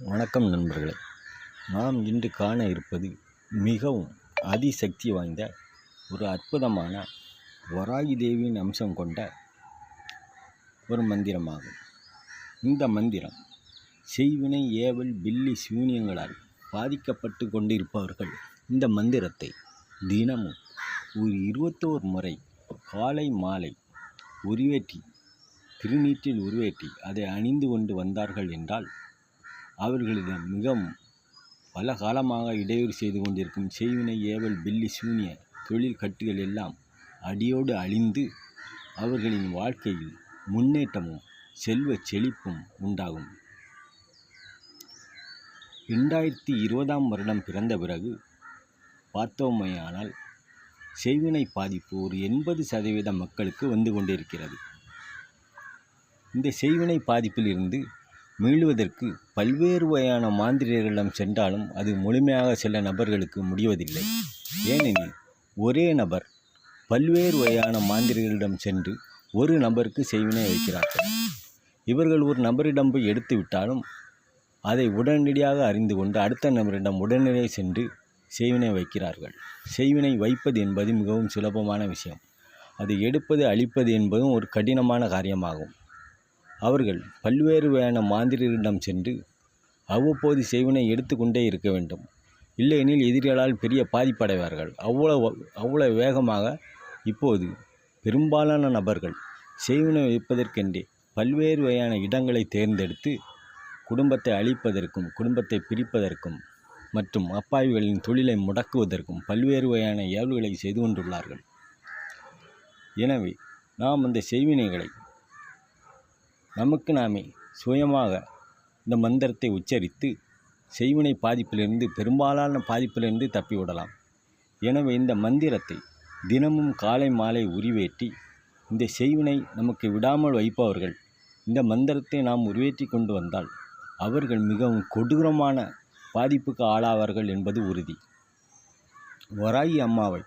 வணக்கம் நண்பர்களே. நாம் இன்று காண இருப்பது மிகவும் அதிசக்தி வாய்ந்த ஒரு அற்புதமான வராகி தேவியின் அம்சம் கொண்ட ஒரு மந்திரமாகும். இந்த மந்திரம் செய்வினை ஏவல் பில்லி சூனியங்களால் பாதிக்கப்பட்டு கொண்டிருப்பவர்கள் இந்த மந்திரத்தை தினமும் ஒரு இருபத்தோரு முறை காலை மாலை உருவேற்றி திருநீற்றில் உருவேற்றி அதை அணிந்து கொண்டு வந்தார்கள் என்றால் அவர்களிடம் மிகவும் பல காலமாக இடையூறு செய்து கொண்டிருக்கும் செய்வினை ஏவல் பில்லி சூனிய தொழில் கட்டுகள் எல்லாம் அடியோடு அழிந்து அவர்களின் வாழ்க்கையில் முன்னேற்றமும் செல்வ செழிப்பும் உண்டாகும். ரெண்டாயிரத்தி இருபதாம் வருடம் பிறந்த பிறகு பார்த்தோமேயானால் செய்வினை பாதிப்பு ஒரு எண்பது சதவீத மக்களுக்கு வந்து கொண்டிருக்கிறது. இந்த செய்வினை பாதிப்பிலிருந்து மீளுவதற்கு பல்வேறு வகையான மாந்திரியர்களிடம் சென்றாலும் அது முழுமையாக சில நபர்களுக்கு முடிவதில்லை. ஏனெனில் ஒரே நபர் பல்வேறு வகையான மாந்திரிகளிடம் சென்று ஒரு நபருக்கு செய்வினை வைக்கிறார்கள். இவர்கள் ஒரு நபரிடம் போய் எடுத்து விட்டாலும் அதை உடனடியாக அறிந்து கொண்டு அடுத்த நபரிடம் உடனடியாக சென்று செய்வினை வைக்கிறார்கள். செய்வினை வைப்பது என்பது மிகவும் சுலபமான விஷயம். அதை எடுப்பது அழிப்பது என்பதும் ஒரு கடினமான காரியமாகும். அவர்கள் பல்வேறு வகையான மாந்திரிகளிடம் சென்று அவ்வப்போது செய்வினை எடுத்துக்கொண்டே இருக்க வேண்டும். இல்லையெனில் எதிரிகளால் பெரிய பாதிப்படைவார்கள். அவ்வளோ அவ்வளோ வேகமாக இப்போது பெரும்பாலான நபர்கள் செய்வினை வைப்பதற்கென்றே பல்வேறு வகையான இடங்களை தேர்ந்தெடுத்து குடும்பத்தை அழிப்பதற்கும் குடும்பத்தை பிரிப்பதற்கும் மற்றும் அப்பாவிகளின் தொழிலை முடக்குவதற்கும் பல்வேறு வகையான ஏவல்களை செய்து கொண்டுள்ளார்கள். எனவே நாம் அந்த செய்வினைகளை நமக்கு நாமே சுயமாக இந்த மந்திரத்தை உச்சரித்து செய்வினை பாதிப்பிலிருந்து பெரும்பாலான பாதிப்பிலிருந்து தப்பிவிடலாம் எனவே இந்த மந்திரத்தை தினமும் காலை மாலை உருவேற்றி இந்த செய்வினை நமக்கு விடாமல் வைப்பவர்கள் இந்த மந்திரத்தை நாம் உருவேற்றி கொண்டு வந்தால் அவர்கள் மிகவும் கொடூரமான பாதிப்புக்கு ஆளாவார்கள் என்பது உறுதி. வராயி அம்மாவை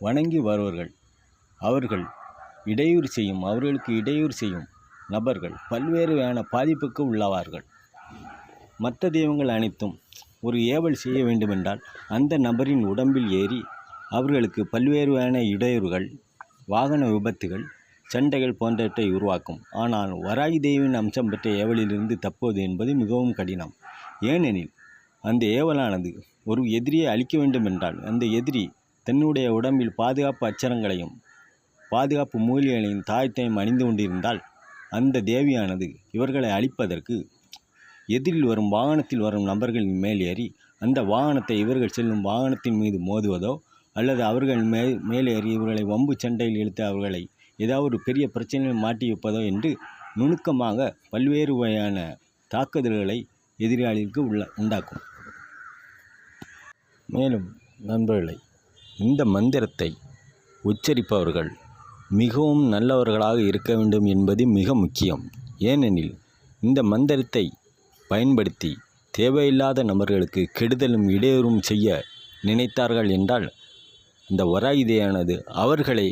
வணங்கி வருவர்கள் அவர்கள் இடையூறு செய்யும் அவர்களுக்கு இடையூறு செய்யும் நபர்கள் பல்வேறு வகையான பாதிப்புக்கு உள்ளாவார்கள். மற்ற தெய்வங்கள் அனைத்தும் ஒரு ஏவல் செய்ய வேண்டுமென்றால் அந்த நபரின் உடம்பில் ஏறி அவர்களுக்கு பல்வேறு வகையான இடையூறுகள் வாகன விபத்துகள் சண்டைகள் போன்றவற்றை உருவாக்கும். ஆனால் வராகி தெய்வின் அம்சம் பெற்ற ஏவலிலிருந்து தப்புவது என்பது மிகவும் கடினம். ஏனெனில் அந்த ஏவலானது ஒரு எதிரியை அழிக்க வேண்டுமென்றால் அந்த எதிரி தன்னுடைய உடம்பில் பாதுகாப்பு அச்சரங்களையும் பாதுகாப்பு மூலிகளையும் தாயத்தையும் அணிந்து கொண்டிருந்தால் அந்த தேவியானது இவர்களை அழிப்பதற்கு எதிரில் வரும் வாகனத்தில் வரும் நபர்களின் மேல் ஏறி அந்த வாகனத்தை இவர்கள் செல்லும் வாகனத்தின் மீது மோதுவதோ அல்லது அவர்கள் மே மேலேறி இவர்களை வம்பு சண்டையில் இழுத்து அவர்களை ஏதாவது ஒரு பெரிய பிரச்சனையில் மாட்டி வைப்பதோ என்று நுணுக்கமாக பல்வேறு வகையான தாக்குதல்களை எதிராளிகளுக்கு உள்ள உண்டாக்கும். மேலும் நண்பர்களை இந்த மந்திரத்தை உச்சரிப்பவர்கள் மிகவும் நல்லவர்களாக இருக்க வேண்டும் என்பது மிக முக்கியம். ஏனெனில் இந்த மந்திரத்தை பயன்படுத்தி தேவையில்லாத நபர்களுக்கு கெடுதலும் இடையூறும் செய்ய நினைத்தார்கள் என்றால் இந்த வராயுதையானது அவர்களை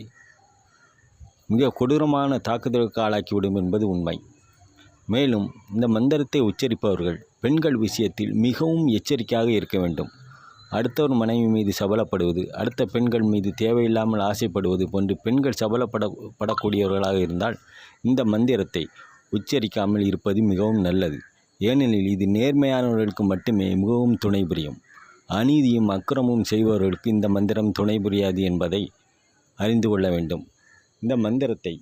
மிக கொடூரமான தாக்குதலுக்கு ஆளாக்கிவிடும் என்பது உண்மை. மேலும் இந்த மந்திரத்தை உச்சரிப்பவர்கள் பெண்கள் விஷயத்தில் மிகவும் எச்சரிக்கையாக இருக்க வேண்டும். அடுத்தவர் மனைவி மீது சபலப்படுவது அடுத்த பெண்கள் மீது தேவையில்லாமல் ஆசைப்படுவது போன்று பெண்கள் சபலப்பட படக்கூடியவர்களாக இருந்தால் இந்த மந்திரத்தை உச்சரிக்காமல் இருப்பது மிகவும் நல்லது. ஏனெனில் இது நேர்மையானவர்களுக்கு மட்டுமே மிகவும் துணை புரியும். அநீதியும் அக்கிரமும் செய்பவர்களுக்கு இந்த மந்திரம் துணை புரியாது என்பதை அறிந்து கொள்ள வேண்டும். இந்த மந்திரத்தை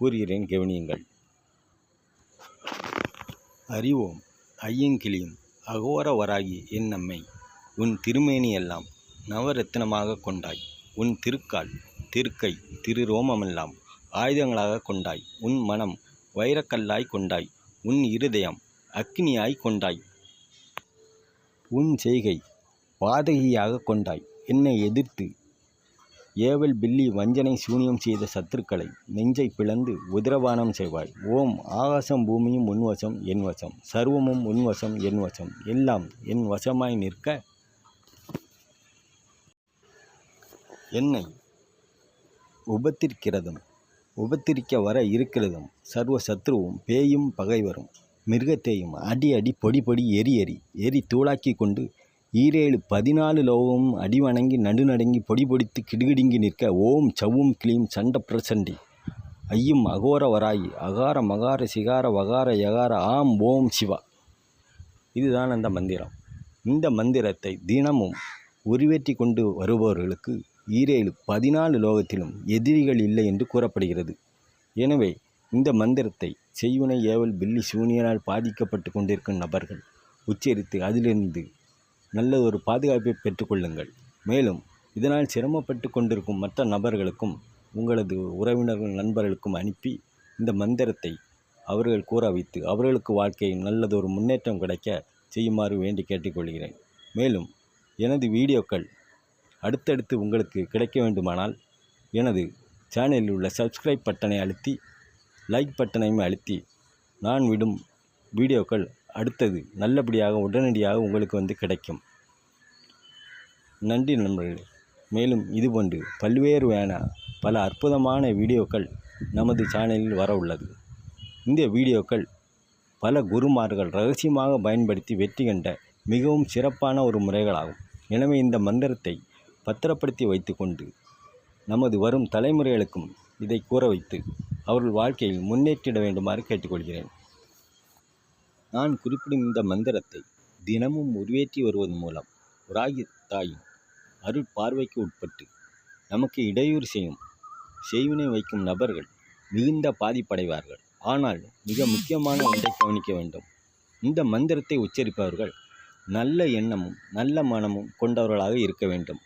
கூறுகிறேன் கவனியுங்கள். அறிவோம் ஐயங்கிளியும் அகோர வராகி என் நம்மை உன் திருமேனியெல்லாம் நவரத்தினமாக கொண்டாய். உன் திருக்கால் திருக்கை திரு ரோமமெல்லாம் ஆயுதங்களாக கொண்டாய். உன் மனம் வைரக்கல்லாய் கொண்டாய். உன் இருதயம் அக்னியாய் கொண்டாய். உன் செய்கை பாதகியாக கொண்டாய். என்னை எதிர்த்து ஏவல் பில்லி வஞ்சனை சூனியம் செய்த சத்துருக்களை நெஞ்சை பிளந்து உதிரவானம் செய்வாய். ஓம் ஆகாசம் பூமியும் உன்வசம் என் வசம். சர்வமும் உன்வசம் என் வசம். எல்லாம் என் வசமாய் நிற்க என்னை உபத்திரிக்கிறதும் உபத்திரிக்க வர இருக்கிறதும் சர்வ சத்ருவும் பேயும் பகைவரும் மிருகத்தையும் அடி அடி பொடி பொடி எரி எரி எரி தூளாக்கி கொண்டு ஈரேழு பதினாலு லோகமும் அடி வணங்கி நடுநடுங்கி பொடி பொடித்து கிடுகிடுங்கி நிற்க ஓம் சவ்வும் கிளீம் சண்ட பிரசண்டி. ஐயும் அகோர வராயி அகார மகார சிகார வகார யகார ஆம் ஓம் சிவா. இதுதான் அந்த மந்திரம். இந்த மந்திரத்தை தினமும் உருவேற்றி கொண்டு வருபவர்களுக்கு ஈரேழு பதினாலு லோகத்திலும் எதிரிகள் இல்லை என்று கூறப்படுகிறது. எனவே இந்த மந்திரத்தை செய்வினை ஏவல் பில்லி சூனியனால் பாதிக்கப்பட்டு கொண்டிருக்கும் நபர்கள் உச்சரித்து அதிலிருந்து நல்ல ஒரு பாதுகாப்பை பெற்றுக்கொள்ளுங்கள் மேலும் இதனால் சிரமப்பட்டு கொண்டிருக்கும் மற்ற நபர்களுக்கும் உங்களது உறவினர்கள் நண்பர்களுக்கும் அனுப்பி இந்த மந்திரத்தை அவர்கள் கூற வைத்து அவர்களுக்கு வாழ்க்கையில் நல்லதொரு முன்னேற்றம் கிடைக்க செய்யுமாறு வேண்டி கேட்டுக்கொள்கிறேன் மேலும் எனது வீடியோக்கள் அடுத்தடுத்து உங்களுக்கு கிடைக்க வேண்டுமானால் எனது சேனலில் உள்ள சப்ஸ்கிரைப் பட்டனை அழுத்தி லைக் பட்டனையும் அழுத்தி நான் விடும் வீடியோக்கள் அடுத்தது நல்லபடியாக உடனடியாக உங்களுக்கு வந்து கிடைக்கும். நன்றி நண்பர்களே. மேலும் இதுபோன்று பல்வேறு வேண பல அற்புதமான வீடியோக்கள் நமது சேனலில் வர உள்ளது. இந்த வீடியோக்கள் பல குருமார்கள் ரகசியமாக பயன்படுத்தி வெற்றி கண்ட மிகவும் சிறப்பான ஒரு முறைகளாகும். எனவே இந்த மந்திரத்தை பத்திரப்படுத்தி வைத்துக்கொண்டு நமது வரும் தலைமுறைகளுக்கும் இதை கூற வைத்து அவர்கள் வாழ்க்கையில் முன்னேற்றிட வேண்டுமாறு கேட்டுக்கொள்கிறேன். நான் குறிப்பிடும் இந்த மந்திரத்தை தினமும் உருவேற்றி வருவதன் மூலம் ராகி தாயின் அருட்பார்வைக்கு உட்பட்டு நமக்கு இடையூறு செய்யும் செய்வினை வைக்கும் நபர்கள் மிகுந்த பாதிப்படைவார்கள். ஆனால் மிக முக்கியமான ஒன்றை கவனிக்க வேண்டும். இந்த மந்திரத்தை உச்சரிப்பவர்கள் நல்ல எண்ணமும் நல்ல மனமும் கொண்டவர்களாக இருக்க வேண்டும்.